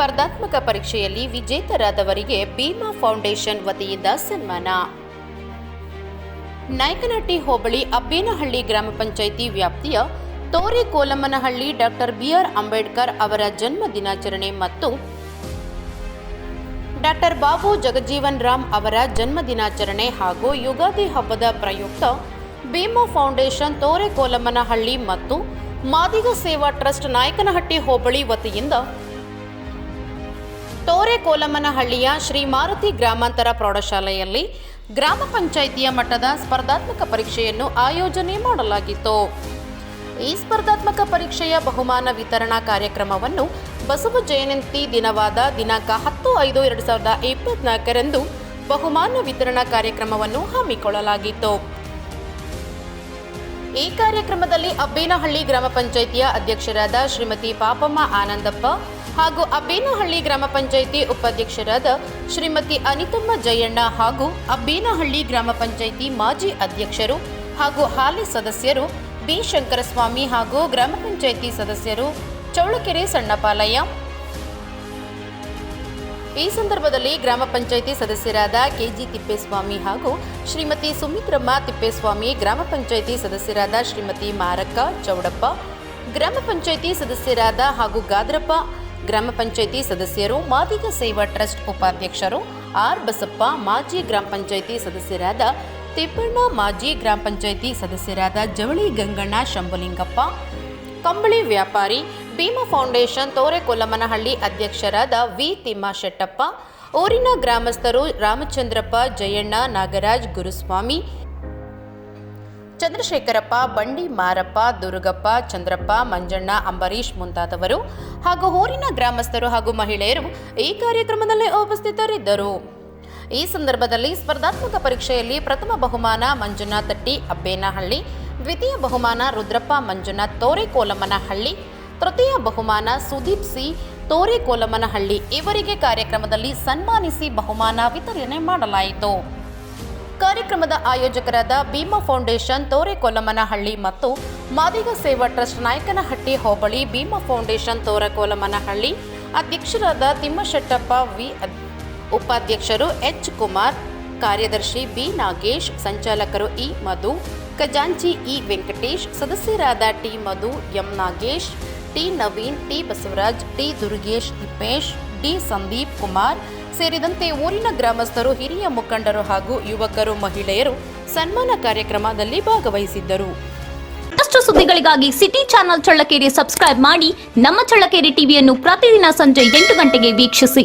ಸ್ಪರ್ಧಾತ್ಮಕ ಪರೀಕ್ಷೆಯಲ್ಲಿ ವಿಜೇತರಾದವರಿಗೆ ಭೀಮಾ ಫೌಂಡೇಶನ್ ವತಿಯಿಂದ ಸನ್ಮಾನ. ನಾಯಕನಹಟ್ಟಿ ಹೋಬಳಿ ಅಬ್ಬೇನಹಳ್ಳಿ ಗ್ರಾಮ ಪಂಚಾಯಿತಿ ವ್ಯಾಪ್ತಿಯ ತೋರೆ ಕೋಲಮ್ಮನಹಳ್ಳಿ ಡಾಕ್ಟರ್ ಬಿಆರ್ ಅಂಬೇಡ್ಕರ್ ಅವರ ಜನ್ಮ ದಿನಾಚರಣೆ ಮತ್ತು ಡಾಕ್ಟರ್ ಬಾಬು ಜಗಜೀವನ್ ರಾಮ್ ಅವರ ಜನ್ಮ ದಿನಾಚರಣೆ ಹಾಗೂ ಯುಗಾದಿ ಹಬ್ಬದ ಪ್ರಯುಕ್ತ ಭೀಮಾ ಫೌಂಡೇಶನ್ ತೋರೆ ಕೋಲಮ್ಮನಹಳ್ಳಿ ಮತ್ತು ಮಾದಿಗ ಸೇವಾ ಟ್ರಸ್ಟ್ ನಾಯಕನಹಟ್ಟಿ ಹೋಬಳಿ ವತಿಯಿಂದ ತೋರೆ ಕೋಲಮ್ಮನಹಳ್ಳಿಯ ಶ್ರೀ ಮಾರುತಿ ಗ್ರಾಮಾಂತರ ಪ್ರೌಢಶಾಲೆಯಲ್ಲಿ ಗ್ರಾಮ ಪಂಚಾಯಿತಿಯ ಮಟ್ಟದ ಸ್ಪರ್ಧಾತ್ಮಕ ಪರೀಕ್ಷೆಯನ್ನು ಆಯೋಜನೆ ಮಾಡಲಾಗಿತ್ತು. ಈ ಸ್ಪರ್ಧಾತ್ಮಕ ಪರೀಕ್ಷೆಯ ಬಹುಮಾನ ವಿತರಣಾ ಕಾರ್ಯಕ್ರಮವನ್ನು ಬಸವ ಜಯಂತಿ ದಿನವಾದ ದಿನಾಂಕ ಹತ್ತು ಐದು ಎರಡು ಸಾವಿರದ ಇಪ್ಪತ್ನಾಲ್ಕರಂದು ಬಹುಮಾನ ವಿತರಣಾ ಕಾರ್ಯಕ್ರಮವನ್ನು ಹಮ್ಮಿಕೊಳ್ಳಲಾಗಿತ್ತು. ಈ ಕಾರ್ಯಕ್ರಮದಲ್ಲಿ ಅಬ್ಬೇನಹಳ್ಳಿ ಗ್ರಾಮ ಪಂಚಾಯಿತಿಯ ಅಧ್ಯಕ್ಷರಾದ ಶ್ರೀಮತಿ ಪಾಪಮ್ಮ ಆನಂದಪ್ಪ ಹಾಗೂ ಅಬ್ಬೇನಹಳ್ಳಿ ಗ್ರಾಮ ಪಂಚಾಯಿತಿ ಉಪಾಧ್ಯಕ್ಷರಾದ ಶ್ರೀಮತಿ ಅನಿತಮ್ಮ ಜಯಣ್ಣ ಹಾಗೂ ಅಬ್ಬೇನಹಳ್ಳಿ ಗ್ರಾಮ ಪಂಚಾಯಿತಿ ಮಾಜಿ ಅಧ್ಯಕ್ಷರು ಹಾಗೂ ಹಾಲಿ ಸದಸ್ಯರು ಬಿ ಶಂಕರಸ್ವಾಮಿ ಹಾಗೂ ಗ್ರಾಮ ಪಂಚಾಯಿತಿ ಸದಸ್ಯರು ಚೌಳಕೆರೆ ಸಣ್ಣಪಾಲಯ್ಯ. ಈ ಸಂದರ್ಭದಲ್ಲಿ ಗ್ರಾಮ ಪಂಚಾಯಿತಿ ಸದಸ್ಯರಾದ ಕೆಜಿ ತಿಪ್ಪೇಸ್ವಾಮಿ ಹಾಗೂ ಶ್ರೀಮತಿ ಸುಮಿತ್ರಮ್ಮ ತಿಪ್ಪೇಸ್ವಾಮಿ, ಗ್ರಾಮ ಪಂಚಾಯಿತಿ ಸದಸ್ಯರಾದ ಶ್ರೀಮತಿ ಮಾರಕ್ಕ ಚೌಡಪ್ಪ, ಗ್ರಾಮ ಪಂಚಾಯಿತಿ ಸದಸ್ಯರಾದ ಹಾಗೂ ಗಾದ್ರಪ್ಪ ಗ್ರಾಮ ಪಂಚಾಯಿತಿ ಸದಸ್ಯರು, ಮಾದಿಗ ಸೇವಾ ಟ್ರಸ್ಟ್ ಉಪಾಧ್ಯಕ್ಷರು, ಆರ್ ಬಸಪ್ಪ, ಮಾಜಿ ಗ್ರಾಮ ಪಂಚಾಯಿತಿ ಸದಸ್ಯರಾದ ತಿಪ್ಪಣ್ಣ, ಮಾಜಿ ಗ್ರಾಮ ಪಂಚಾಯಿತಿ ಸದಸ್ಯರಾದ ಜವಳಿ ಗಂಗಣ್ಣ ಶಂಭುಲಿಂಗಪ್ಪ, ಕಂಬಳಿ ವ್ಯಾಪಾರಿ ಭೀಮಾ ಫೌಂಡೇಶನ್ ತೋರೆಕೊಲ್ಲಮ್ಮನಹಳ್ಳಿ ಅಧ್ಯಕ್ಷರಾದ ವಿ ತಿಮ್ಮಾಶೆಟ್ಟಪ್ಪ ಊರಿನ ಗ್ರಾಮಸ್ಥರು ರಾಮಚಂದ್ರಪ್ಪ, ಜಯಣ್ಣ ನಾಗರಾಜ್, ಗುರುಸ್ವಾಮಿ ಚಂದ್ರಶೇಖರಪ್ಪ, ಬಂಡಿ ಮಾರಪ್ಪ, ದುರುಗಪ್ಪ, ಚಂದ್ರಪ್ಪ, ಮಂಜಣ್ಣ ಅಂಬರೀಶ್ ಮುಂತಾದವರು ಹಾಗೂ ಊರಿನ ಗ್ರಾಮಸ್ಥರು ಹಾಗೂ ಮಹಿಳೆಯರು ಈ ಕಾರ್ಯಕ್ರಮದಲ್ಲಿ ಉಪಸ್ಥಿತರಿದ್ದರು. ಈ ಸಂದರ್ಭದಲ್ಲಿ ಸ್ಪರ್ಧಾತ್ಮಕ ಪರೀಕ್ಷೆಯಲ್ಲಿ ಪ್ರಥಮ ಬಹುಮಾನ ಮಂಜುನಾ ತಟ್ಟಿ ಅಬ್ಬೇನಹಳ್ಳಿ ದ್ವಿತೀಯ ಬಹುಮಾನ ರುದ್ರಪ್ಪ, ಮಂಜುನಾಥ್, ತೋರೆಕೋಲಮ್ಮನಹಳ್ಳಿ, ತೃತೀಯ ಬಹುಮಾನ ಸುದೀಪ್ ಸಿ, ತೋರೆಕೋಲಮ್ಮನಹಳ್ಳಿ ಇವರಿಗೆ ಕಾರ್ಯಕ್ರಮದಲ್ಲಿ ಸನ್ಮಾನಿಸಿ ಬಹುಮಾನ ವಿತರಣೆ ಮಾಡಲಾಯಿತು. ಕಾರ್ಯಕ್ರಮದ ಆಯೋಜಕರಾದ ಭೀಮಾ ಫೌಂಡೇಶನ್ ತೋರೆಕೋಲಮನಹಳ್ಳಿ ಮತ್ತು ಮಾದಿಗ ಸೇವಾ ಟ್ರಸ್ಟ್ ನಾಯಕನಹಟ್ಟಿ ಹೋಬಳಿ ಭೀಮಾ ಫೌಂಡೇಶನ್ ತೋರೆಕೋಲಮನಹಳ್ಳಿ ಅಧ್ಯಕ್ಷರಾದ ತಿಮ್ಮಶೆಟ್ಟಪ್ಪ ವಿ, ಉಪಾಧ್ಯಕ್ಷರು ಎಚ್ ಕುಮಾರ್, ಕಾರ್ಯದರ್ಶಿ ಬಿ ನಾಗೇಶ್, ಸಂಚಾಲಕರು ಇ ಮಧು, ಖಜಾಂಚಿ ಇ ವೆಂಕಟೇಶ್, ಸದಸ್ಯರಾದ T Madhu, M Nagesh, T Naveen, T Basavaraj, T Durgesh, Tippesh, D Sandeep Kumar ಸೇರಿದಂತೆ ಊರಿನ ಗ್ರಾಮಸ್ಥರು, ಹಿರಿಯ ಮುಖಂಡರು ಹಾಗೂ ಯುವಕರು, ಮಹಿಳೆಯರು ಸನ್ಮಾನ ಕಾರ್ಯಕ್ರಮದಲ್ಲಿ ಭಾಗವಹಿಸಿದ್ದರು. ಮತ್ತಷ್ಟು ಸುದ್ದಿಗಳಿಗಾಗಿ ಸಿಟಿ ಚಾನೆಲ್ ಚಳ್ಳಕೆರೆ ಸಬ್ಸ್ಕ್ರೈಬ್ ಮಾಡಿ, ನಮ್ಮ ಚಳ್ಳಕೆರೆ ಟಿವಿಯನ್ನು ಪ್ರತಿದಿನ ಸಂಜೆ ಎಂಟು ಗಂಟೆಗೆ ವೀಕ್ಷಿಸಿ.